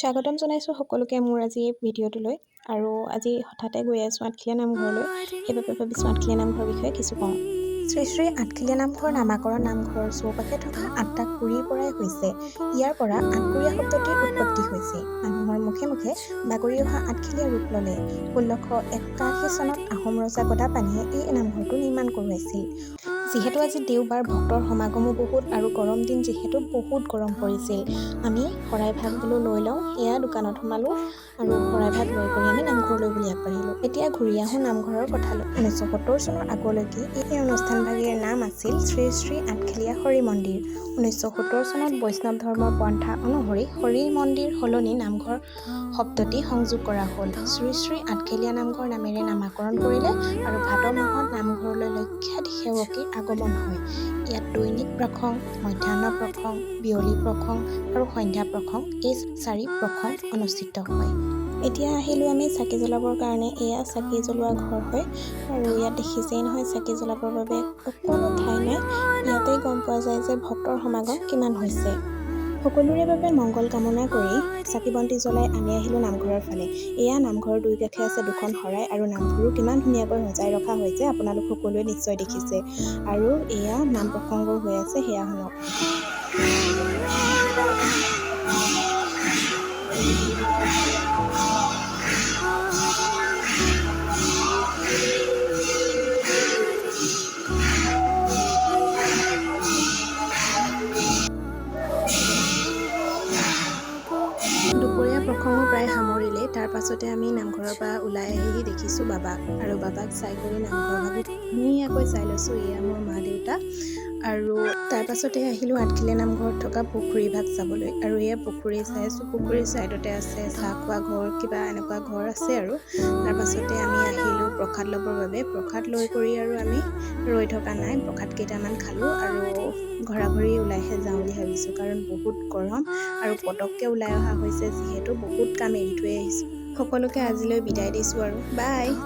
স্বাগতম জনাইছোঁ সকলোকে মোৰ আজি এই ভিডিঅ'টোলৈ। আৰু আজি হঠাতে গৈ আছোঁ আঠখেলীয়া নামঘৰলৈ। সেইবাবে ভাবিছোঁ আঠখেলীয়া নামঘৰৰ বিষয়ে কিছু কওঁ। শ্ৰী শ্ৰী আঠখেলীয়া নামঘৰ নামাকৰণ নামঘৰৰ চৌপাশে থকা আঠটা কুৰিৰ পৰাই হৈছে। ইয়াৰ পৰা আঠকুৰীয়া শব্দটিৰ উৎপত্তি হৈছে। মানুহৰ মুখে মুখে বাগৰি অহা আঠখেলীয়া ৰূপ ল'লে। ষোল্লশ একাশী চনত আহোম ৰজা গদাপানীয়ে এই নামঘৰটো নিৰ্মাণ কৰোৱাইছিল। যিহেতু আজি দেওবাৰ ভক্তৰ সমাগমো বহুত আৰু গৰম দিন যিহেতু বহুত গৰম পৰিছিল। আমি শৰাই ভাগ বোলো লৈ লওঁ সেয়া দোকানত সোমালোঁ আৰু শৰাই ভাগ লৈ কৰি আমি নামঘৰলৈ বুলি আগবাঢ়িলোঁ। এতিয়া ঘূৰি আহোঁ নামঘৰৰ কথালৈ ঊনৈছশ সত্তৰ চনৰ আগলৈকে এই অনুষ্ঠানভাগীৰ নাম আছিল শ্ৰী শ্ৰী আঠখেলীয়া হৰি মন্দিৰ। ঊনৈছশ সত্তৰ চনত বৈষ্ণৱ ধৰ্মৰ পন্থা অনুসৰি হৰি মন্দিৰ সলনি নামঘৰ শব্দটি সংযোগ কৰা হ'ল। শ্ৰী শ্ৰী আঠখেলীয়া নামঘৰ নামেৰে নামাকৰণ কৰিলে আৰু ভাদ মাহত নামঘৰলৈ লক্ষাধিক সেৱকীৰ আগমন হয়। ইয়াত দৈনিক প্ৰসং মধ্যাহ্ন প্ৰসং বিয়লি প্ৰসং আৰু সন্ধ্যা প্ৰসং এই চাৰি প্ৰসং অনুষ্ঠিত হয়। এতিয়া আহিলোঁ আমি চাকি জ্বলাবৰ কাৰণে। এয়া চাকি জ্বলোৱা ঘৰ হয় আৰু ইয়াত দেখিছেই নহয় চাকি জ্বলাবৰ বাবে অকণো ঠাই নাই। ইয়াতেই গম পোৱা যায় যে ভক্তৰ সমাগম কিমান হৈছে। সকলোৰে বাবে মংগল কামনা কৰি চাকি বন্তি জ্বলাই আমি আহিলোঁ নামঘৰৰ ফালে। এয়া নামঘৰৰ দুই কাষে আছে দুখন শৰাই আৰু নামঘৰো কিমান ধুনীয়াকৈ সজাই ৰখা হৈছে আপোনালোক সকলোৱে নিশ্চয় দেখিছে। আৰু এয়া নাম প্ৰসংগও হৈ আছে সেয়া শুনক। দুপৰীয়া প্ৰসংগ প্ৰায় সামৰিলে তাৰ পাছতে আমি নামঘৰৰ পৰা ওলাই আহি দেখিছোঁ বাবাক আৰু বাবাক চাই কৰি নামঘৰ ভাগত ধুনীয়াকৈ চাই লৈছোঁ এয়া মোৰ মা দেউতা। আৰু তাৰ পাছতে আহিলোঁ আঠখেলীয়া নামঘৰত থকা পুখুৰী ভাগ চাবলৈ আৰু এয়া পুখুৰী চাই আছোঁ পুখুৰীৰ ছাইডতে আছে চাহ খোৱা ঘৰ কিবা এনেকুৱা ঘৰ আছে আৰু। তাৰ পাছতে আমি আহিলোঁ প্ৰসাদ ল'বৰ বাবে। প্ৰসাদ লৈ কৰি আৰু আমি ৰৈ থকা নাই প্ৰসাদ কেইটামান খালোঁ আৰু ঘৰা ঘৰি ওলাইহে যাওঁ বুলি ভাবিছোঁ কাৰণ বহুত গৰম আৰু পটককৈ ওলাই অহা হৈছে যিহেতু বহুত কাম এৰি থৈ আহিছোঁ। সকলোকে আজিলৈ বিদায় দিছোঁ আৰু বাই।